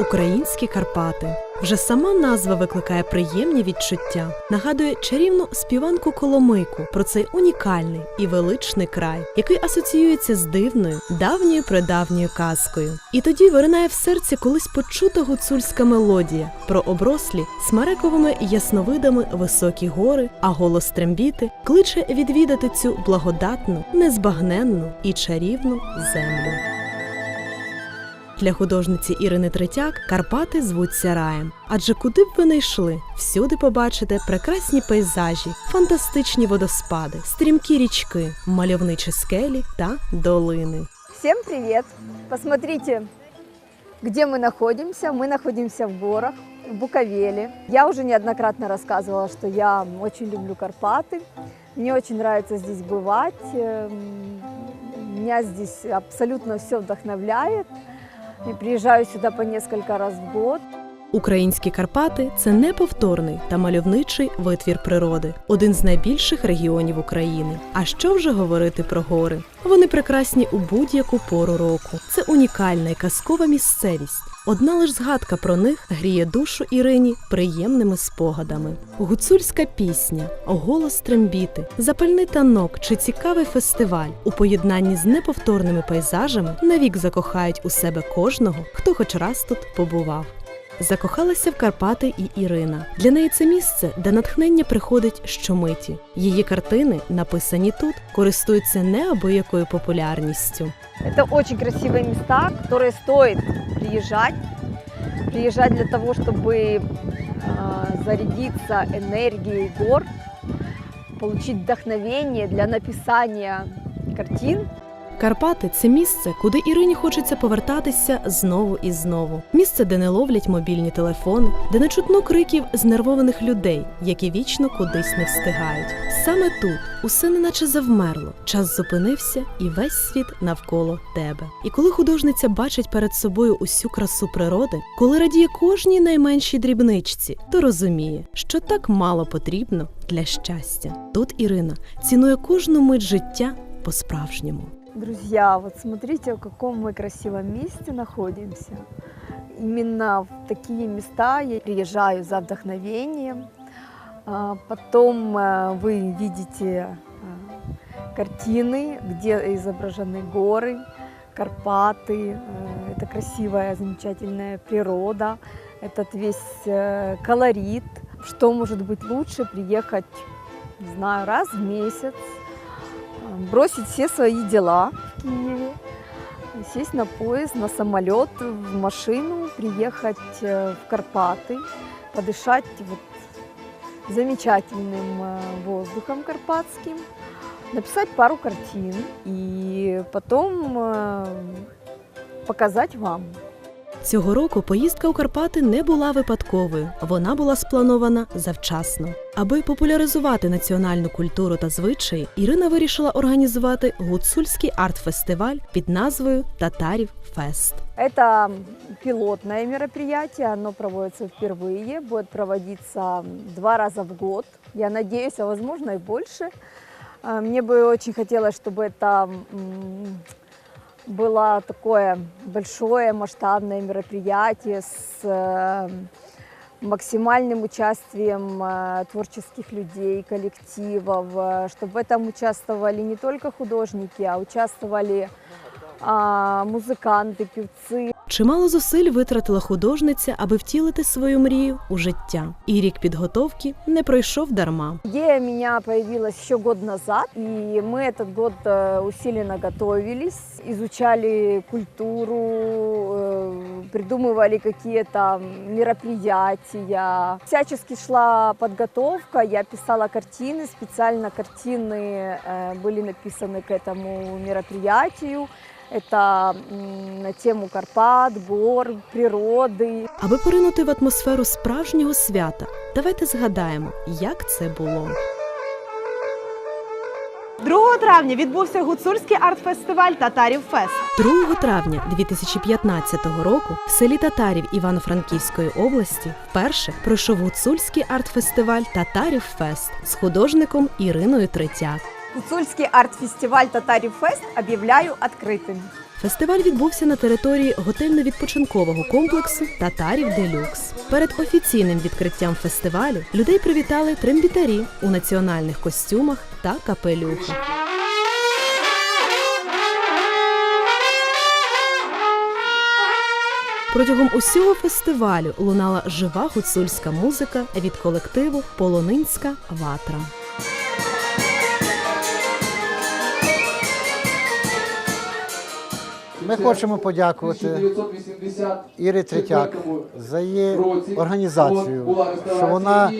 Українські Карпати. Вже сама назва викликає приємні відчуття, нагадує чарівну співанку Коломийку про цей унікальний і величний край, який асоціюється з дивною, давньою предавньою казкою. І тоді виринає в серці колись почута гуцульська мелодія про оброслі смарековими ясновидами високі гори, а голос трембіти кличе відвідати цю благодатну, незбагненну і чарівну землю. Для художниці Ірини Третяк Карпати звуться раєм. Адже куди б ви не йшли, всюди побачите прекрасні пейзажі, фантастичні водоспади, стрімкі річки, мальовничі скелі та долини. Всем привет! Посмотрите, где мы находимся. Мы находимся в горах, в Буковеле. Я уже неоднократно рассказывала, что я очень люблю Карпаты. Мне очень нравится здесь бывать. Эм, Меня здесь абсолютно все вдохновляет. Я приїжджаю сюди по несколько раз в год. Українські Карпати це неповторний та мальовничий витвір природи, один з найбільших регіонів України. А що вже говорити про гори? Вони прекрасні у будь-яку пору року. Це унікальна і казкова місцевість. Одна лиш згадка про них гріє душу Ірині приємними спогадами. Гуцульська пісня, голос трембіти, запальний танок чи цікавий фестиваль у поєднанні з неповторними пейзажами навік закохають у себе кожного, хто хоч раз тут побував. Закохалася в Карпати і Ірина. Для неї це місце, де натхнення приходить щомиті. Її картини, написані тут, користуються неабиякою популярністю. Это очень красивые места, которые стоит приезжать. Приезжать для того, чтобы э, зарядиться энергией гор, получить вдохновение для написания картин. Карпати це місце, куди Ірині хочеться повертатися знову і знову. Місце, де не ловлять мобільні телефони, де не чутно криків знервованих людей, які вічно кудись не встигають. Саме тут усе неначе завмерло, час зупинився і весь світ навколо тебе. І коли художниця бачить перед собою усю красу природи, коли радіє кожній найменшій дрібничці, то розуміє, що так мало потрібно для щастя. Тут Ірина цінує кожну мить життя по-справжньому. Друзья, вот смотрите, в каком мы красивом месте находимся. Именно в такие места я приезжаю за вдохновением. А, Потом э, вы видите э, картины, где изображены горы, Карпаты. Э, Это красивая, замечательная природа, этот весь э, колорит. Что может быть лучше приехать, не знаю, раз в месяц, э, бросить все свои дела в Киеве, сесть на поезд, на самолет, в машину, приехать э, в Карпаты, подышать вот замечательным э, воздухом карпатским, написать пару картин и потом э, показать вам. Цього року поїздка у Карпати не була випадковою, вона була спланована завчасно. Аби популяризувати національну культуру та звичаї, Ірина вирішила організувати гуцульський арт-фестиваль під назвою Татарів Фест. Это пилотное мероприятие, оно проводится впервые, будет проводиться два раза в год. Я надеюсь, а возможно и больше. А, Мне бы очень хотелось, чтобы это м, было такое большое масштабное мероприятие с э, максимальным участием э, творческих людей, коллективов, э, чтобы в этом участвовали не только художники, а участвовали а, музиканти, півці. Чимало зусиль витратила художниця, аби втілити свою мрію у життя. І рік підготовки не пройшов дарма. Идея у меня появилась еще год назад, и мы этот год э, усиленно готовились, изучали культуру, э, придумывали какие-то мероприятия. Всячески шла подготовка, я писала картины, специально картины э, были написаны к этому мероприятию. Это на тему Карпат, гор, природы, Аби поринути в атмосферу справжнього свята, давайте згадаємо, як це було. 2 травня відбувся гуцульський арт-фестиваль Татарів Фест. 2 травня 2015 року в селі Татарів Івано-Франківської області вперше пройшов гуцульський арт-фестиваль Татарів Фест з художником Іриною Третяк. Гуцульский арт-фестиваль Татарів Фест объявляю открытым. Фестиваль відбувся на території готельно-відпочинкового комплексу Татарів Делюкс. Перед офіційним відкриттям фестивалю людей привітали трембітарі у національних костюмах та капелюхах. Протягом усього фестивалю лунала жива гуцульська музика від колективу Полонинська ватра. Ми хочемо подякувати 1980 Ірі Третяк за її організацію, що вона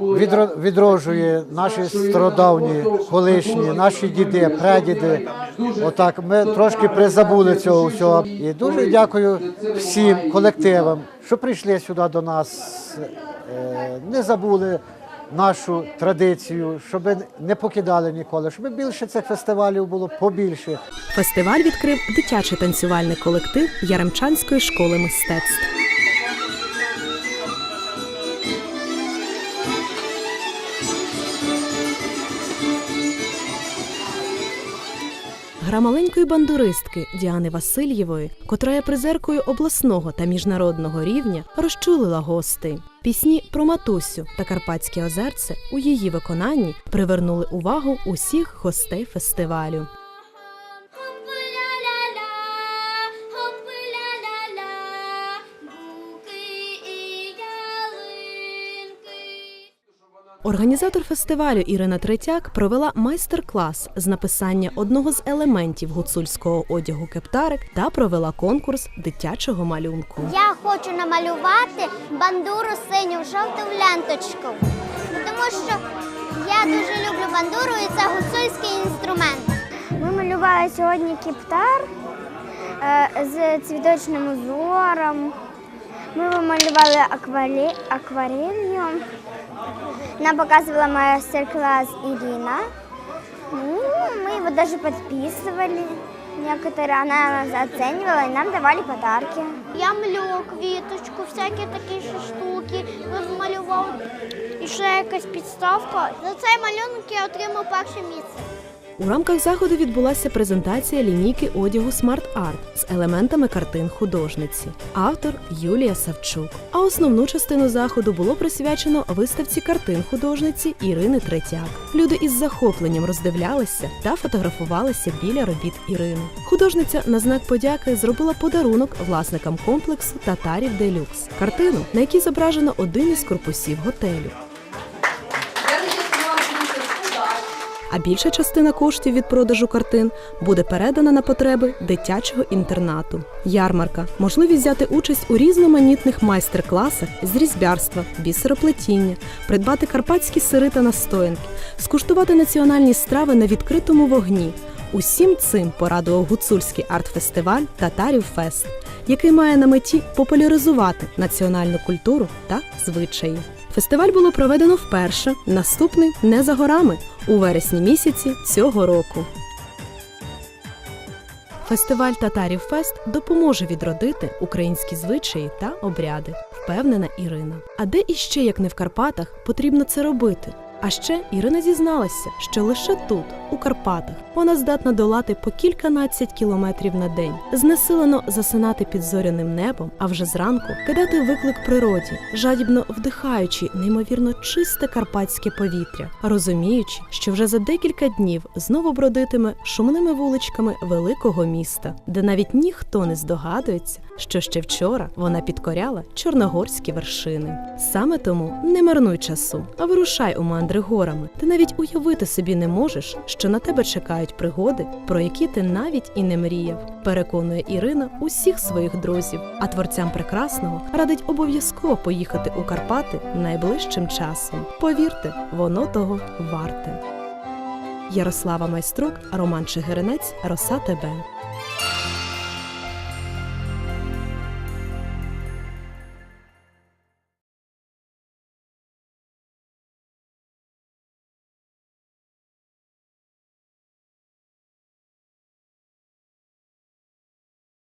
відро- відроджує наші стародавні, колишні, наші діди, прадіди. Отак ми трошки призабули цього всього. І дуже дякую всім колективам, що прийшли сюди до нас, е, не забули нашу традицію, щоб не покидали ніколи, щоб більше цих фестивалів було побільше. Фестиваль відкрив дитячий танцювальний колектив Яремчанської школи мистецтв. Гра маленької бандуристки Діани Васильєвої, котра є призеркою обласного та міжнародного рівня, розчулила гостей. Пісні про матусю та Карпатське озерце у її виконанні привернули увагу усіх гостей фестивалю. Організатор фестивалю Ірина Третяк провела майстер-клас з написання одного з елементів гуцульського одягу кептарик та провела конкурс дитячого малюнку. Я хочу намалювати бандуру синю в жовту ленточку, тому що я дуже люблю бандуру і це гуцульський інструмент. Ми малювали сьогодні кіптар е, з цвіточним узором. Ми вималювали акварі... акварелью. Нам показывала мастер-класс Ирина. Ну, мы его даже подписывали. Некоторые она нас оценивала и нам давали подарки. Я млю квіточку, всякі такі ще штуки розмалював. І ще якась підставка. За цей малюнок я отримав перше місце. У рамках заходу відбулася презентація лінійки одягу Smart Art з елементами картин художниці. Автор Юлія Савчук. А основну частину заходу було присвячено виставці картин художниці Ірини Третяк. Люди із захопленням роздивлялися та фотографувалися біля робіт Ірини. Художниця на знак подяки зробила подарунок власникам комплексу Татарів Делюкс картину, на якій зображено один із корпусів готелю. А більша частина коштів від продажу картин буде передана на потреби дитячого інтернату. Ярмарка можливість взяти участь у різноманітних майстер-класах з різьбярства, бісероплетіння, придбати карпатські сири та настоянки, скуштувати національні страви на відкритому вогні. Усім цим порадував гуцульський арт-фестиваль Татарів Фест, який має на меті популяризувати національну культуру та звичаї. Фестиваль було проведено вперше, наступний не за горами у вересні місяці цього року. Фестиваль Татарів Фест допоможе відродити українські звичаї та обряди, впевнена Ірина. А де іще, як не в Карпатах, потрібно це робити? А ще Ірина зізналася, що лише тут, у Карпатах, вона здатна долати по кільканадцять кілометрів на день, знесилено засинати під зоряним небом, а вже зранку кидати виклик природі, жадібно вдихаючи неймовірно чисте карпатське повітря, розуміючи, що вже за декілька днів знову бродитиме шумними вуличками великого міста, де навіть ніхто не здогадується, що ще вчора вона підкоряла чорногорські вершини. Саме тому не марнуй часу, а вирушай у мандри горами. Ти навіть уявити собі не можеш, що на тебе чекають пригоди, про які ти навіть і не мріяв. Переконує Ірина усіх своїх друзів. А творцям прекрасного радить обов'язково поїхати у Карпати найближчим часом. Повірте, воно того варте. Ярослава Майструк, Роман Чигиринець, Роса ТБ.